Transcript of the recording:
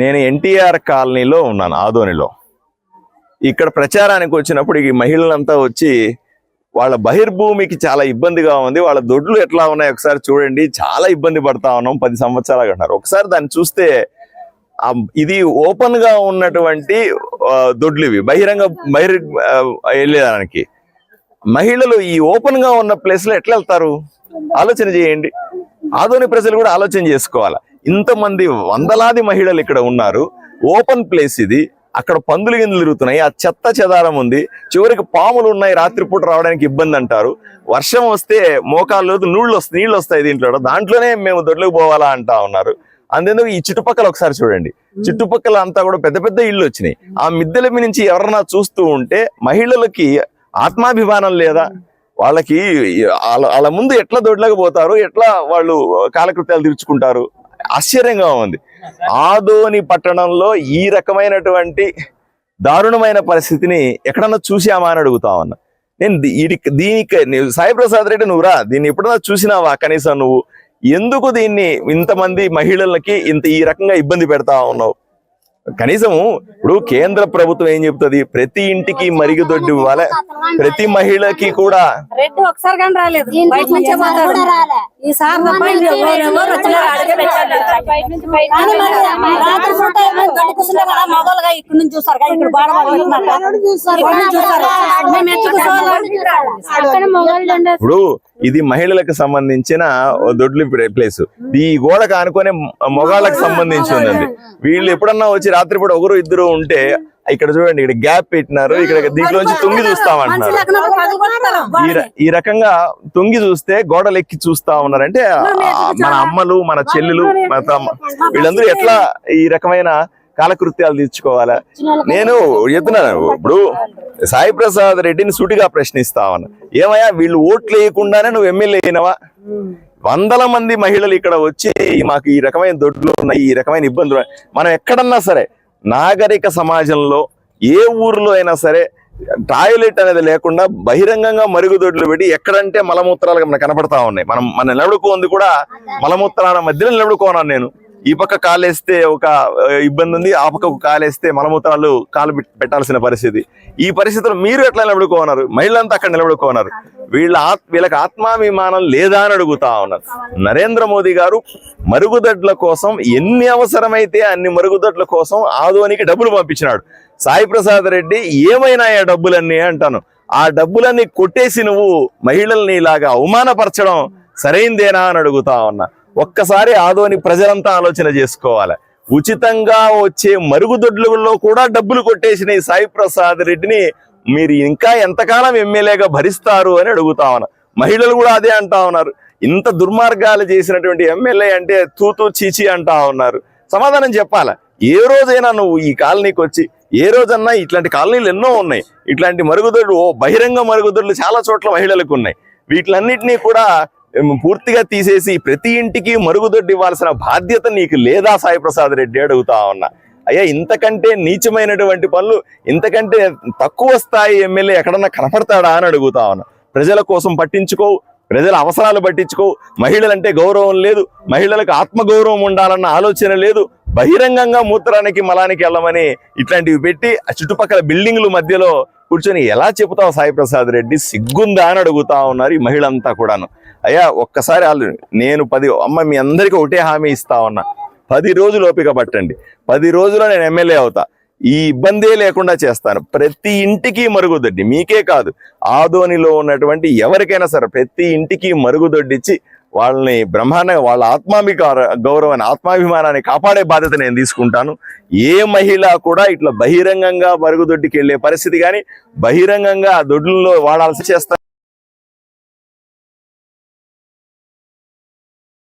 నేను ఎన్టీఆర్ కాలనీలో ఉన్నాను ఆదోనిలో. ఇక్కడ ప్రచారానికి వచ్చినప్పుడు ఈ మహిళలంతా వచ్చి వాళ్ళ బహిర్భూమికి చాలా ఇబ్బందిగా ఉంది. వాళ్ళ దొడ్లు ఎట్లా ఉన్నాయి ఒకసారి చూడండి. చాలా ఇబ్బంది పడతా ఉన్నాం. పది సంవత్సరాలు అంటారు ఒకసారి దాన్ని చూస్తే ఇది ఓపెన్గా ఉన్నటువంటి దొడ్లు ఇవి. బహిరంగ బహిర్ వెళ్ళేదానికి. మహిళలు ఈ ఓపెన్గా ఉన్న ప్లేస్లో ఎట్లా వెళ్తారు? ఆలోచన చేయండి. ఆధునిక ప్రజలు కూడా ఆలోచన చేసుకోవాలి? ఇంతమంది వందలాది మహిళలు ఇక్కడ ఉన్నారు. ఓపెన్ ప్లేస్ ఇది. అక్కడ పందులు గిందులు తిరుగుతున్నాయి. ఆ చెత్త చెదారం ఉంది. చివరికి పాములు ఉన్నాయి. రాత్రిపూట రావడానికి ఇబ్బంది అంటారు. వర్షం వస్తే మోకాళ్ళు నీళ్ళు వస్తాయి నీళ్ళు వస్తాయి దీంట్లో. దాంట్లోనే మేము దొడ్లకు పోవాలా అంటా ఉన్నారు. అందుకు ఈ చుట్టుపక్కల ఒకసారి చూడండి. చుట్టుపక్కల అంతా కూడా పెద్ద పెద్ద ఇళ్ళు వచ్చినాయి. ఆ మిద్దెల మీద నుంచి ఎవరన్నా చూస్తూ ఉంటే మహిళలకి ఆత్మాభిమానం లేదా? వాళ్ళకి వాళ్ళ ముందు ఎట్లా దొడ్లకపోతారు ఎట్లా వాళ్ళు కాలకృత్యాలు తీర్చుకుంటారు ఆశ్చర్యంగా ఉంది. ఆదోని పట్టణంలో ఈ రకమైనటువంటి దారుణమైన పరిస్థితిని ఎక్కడన్నా చూసామా అని అడుగుతా ఉన్నా. నేను దీనికి సాయిప్రసాద్ సాయి ప్రసాద్ రెడ్డి నువ్వురా దీన్ని ఎప్పుడన్నా చూసినావా? కనీసం నువ్వు ఎందుకు దీన్ని ఇంతమంది మహిళలకి ఇంత ఈ రకంగా ఇబ్బంది పెడతా ఉన్నావు? కనీసం ఇప్పుడు కేంద్ర ప్రభుత్వం ఏం చెప్తుంది? ప్రతి ఇంటికి మరుగుదొడ్డి ఇవ్వాలి. ప్రతి మహిళకి కూడా. రెడ్డి ఒకసారి కానీ రాలేదు. బయట నుంచే పోతాడు ఈసారి తప్ప ఇంకెవరెవరు వచ్చలేదు అడిగే పెట్టాడు కానీ మరి రాత్రి పూట ఏమో గడ్డి కూర్చుంటే కదా మగవాళ్ళుగా ఇక్కడ నుంచి చూస్తారు కదా ఇక్కడ బాడ చూస్తారు. మేము ఎట్లా కూర్చోవాలి ఇప్పుడు ఇది మహిళలకు సంబంధించిన దొడ్లు ప్లేస్. ఈ గోడకు ఆనుకునే మొగాళ్ళకి సంబంధించి ఉందండి వీళ్ళు ఎప్పుడన్నా వచ్చి రాత్రిపూట ఒకరు ఇద్దరు ఉంటే ఇక్కడ చూడండి ఇక్కడ గ్యాప్ పెట్టినారు ఇక్కడ దీంట్లోంచి తుంగి చూస్తామంటున్నారు ఈ రకంగా తుంగి చూస్తే గోడలు ఎక్కి చూస్తా ఉన్నారంటే మన అమ్మలు మన చెల్లెలు మన వీళ్ళందరూ ఎట్లా ఈ రకమైన కాలకృత్యాలు తీర్చుకోవాలా? నేను చెప్తున్నాను ఇప్పుడు సాయి ప్రసాద్ రెడ్డిని సూటిగా ప్రశ్నిస్తా ఉన్నా ఏమయ్యా వీళ్ళు ఓట్లు వేయకుండానే నువ్వు ఎమ్మెల్యే అయినవా? వందల మంది మహిళలు ఇక్కడ వచ్చి మాకు ఈ రకమైన దొడ్లు ఉన్నాయి ఈ రకమైన ఇబ్బందులు ఉన్నాయి. మనం ఎక్కడన్నా సరే నాగరిక సమాజంలో ఏ ఊర్లో అయినా సరే టాయిలెట్ అనేది లేకుండా బహిరంగంగా మరుగుదొడ్లు పెట్టి ఎక్కడంటే మలమూత్రాలు మనకు కనపడతా ఉన్నాయి. మనం మన నిలబడుకోంది కూడా మలమూత్రాల మధ్యలో నిలబడుకోనాను నేను. ఈ పక్క కాలేస్తే ఒక ఇబ్బంది ఉంది ఆ పక్క కాలేస్తే మలమూత్రాలు కాలు పెట్టాల్సిన పరిస్థితి. ఈ పరిస్థితిలో మీరు ఎట్లా నిలబడుకోన్నారు? మహిళలంతా అక్కడ నిలబడుకోన్నారు. వీళ్ళ ఆత్ వీళ్ళకి ఆత్మాభిమానం లేదా అని అడుగుతా ఉన్నారు. నరేంద్ర మోదీ గారు మరుగుదొడ్ల కోసం ఎన్ని అవసరమైతే అన్ని మరుగుదొడ్ల కోసం ఆదోనికి డబ్బులు పంపించినాడు. సాయి ప్రసాద్ రెడ్డి ఏమైనా ఆ డబ్బులన్నీ అంటాను. ఆ డబ్బులన్నీ కొట్టేసి నువ్వు మహిళల్ని ఇలాగా అవమానపరచడం సరైందేనా అని అడుగుతా ఉన్నా. ఒక్కసారి ఆదోని ప్రజలంతా ఆలోచన చేసుకోవాలి. ఉచితంగా వచ్చే మరుగుదొడ్లలో కూడా డబ్బులు కొట్టేసిన ఈ సాయి ప్రసాద్ రెడ్డిని మీరు ఇంకా ఎంతకాలం ఎమ్మెల్యేగా భరిస్తారు అని అడుగుతా మహిళలు కూడా అదే అంటా ఉన్నారు. ఇంత దుర్మార్గాలు చేసినటువంటి ఎమ్మెల్యే అంటే తూతూ చీచి అంటా ఉన్నారు. సమాధానం చెప్పాలా? ఏ రోజైనా నువ్వు ఈ కాలనీకి వచ్చి ఏ రోజన్నా ఇట్లాంటి కాలనీలు ఎన్నో ఉన్నాయి. ఇట్లాంటి మరుగుదొడ్లు ఓ బహిరంగ మరుగుదొడ్లు చాలా చోట్ల మహిళలకు ఉన్నాయి. వీటిలన్నింటినీ కూడా పూర్తిగా తీసేసి ప్రతి ఇంటికి మరుగుదొడ్డి ఇవ్వాల్సిన బాధ్యత నీకు లేదా సాయిప్రసాద్ రెడ్డి అడుగుతా ఉన్నా. అయ్యా ఇంతకంటే నీచమైనటువంటి పనులు ఇంతకంటే తక్కువ స్థాయి ఎమ్మెల్యే ఎక్కడన్నా కనపడతాడా అని అడుగుతా ఉన్నా. ప్రజల కోసం పట్టించుకో ప్రజల అవసరాలు పట్టించుకో. మహిళలంటే గౌరవం లేదు మహిళలకు ఆత్మగౌరవం ఉండాలన్న ఆలోచన లేదు. బహిరంగంగా మూత్రానికి మలానికి వెళ్ళమని ఇట్లాంటివి పెట్టి ఆ చుట్టుపక్కల బిల్డింగ్ల మధ్యలో కూర్చొని ఎలా చెబుతావు సాయిప్రసాద్ రెడ్డి? సిగ్గుందా అని అడుగుతా ఉన్నారు ఈ మహిళంతా కూడాను. అయ్యా ఒక్కసారి వాళ్ళు నేను పది అమ్మ మీ అందరికీ ఒకటే హామీ ఇస్తా ఉన్నా. పది రోజులు ఓపిక పట్టండి. పది రోజుల్లో నేను ఎమ్మెల్యే అవుతా. ఈ ఇబ్బందే లేకుండా చేస్తాను. ప్రతి ఇంటికి మరుగుదొడ్డి మీకే కాదు. ఆదోనిలో ఉన్నటువంటి ఎవరికైనా సరే ప్రతి ఇంటికి మరుగుదొడ్డిచ్చి వాళ్ళని బ్రహ్మాండంగా వాళ్ళ ఆత్మాభిక గౌరవాన్ని ఆత్మాభిమానాన్ని కాపాడే బాధ్యత నేను తీసుకుంటాను. ఏ మహిళ కూడా ఇట్లా బహిరంగంగా మరుగుదొడ్డికి వెళ్ళే పరిస్థితి కానీ బహిరంగంగా ఆ దొడ్లలో వాడాల్సి చేస్తాను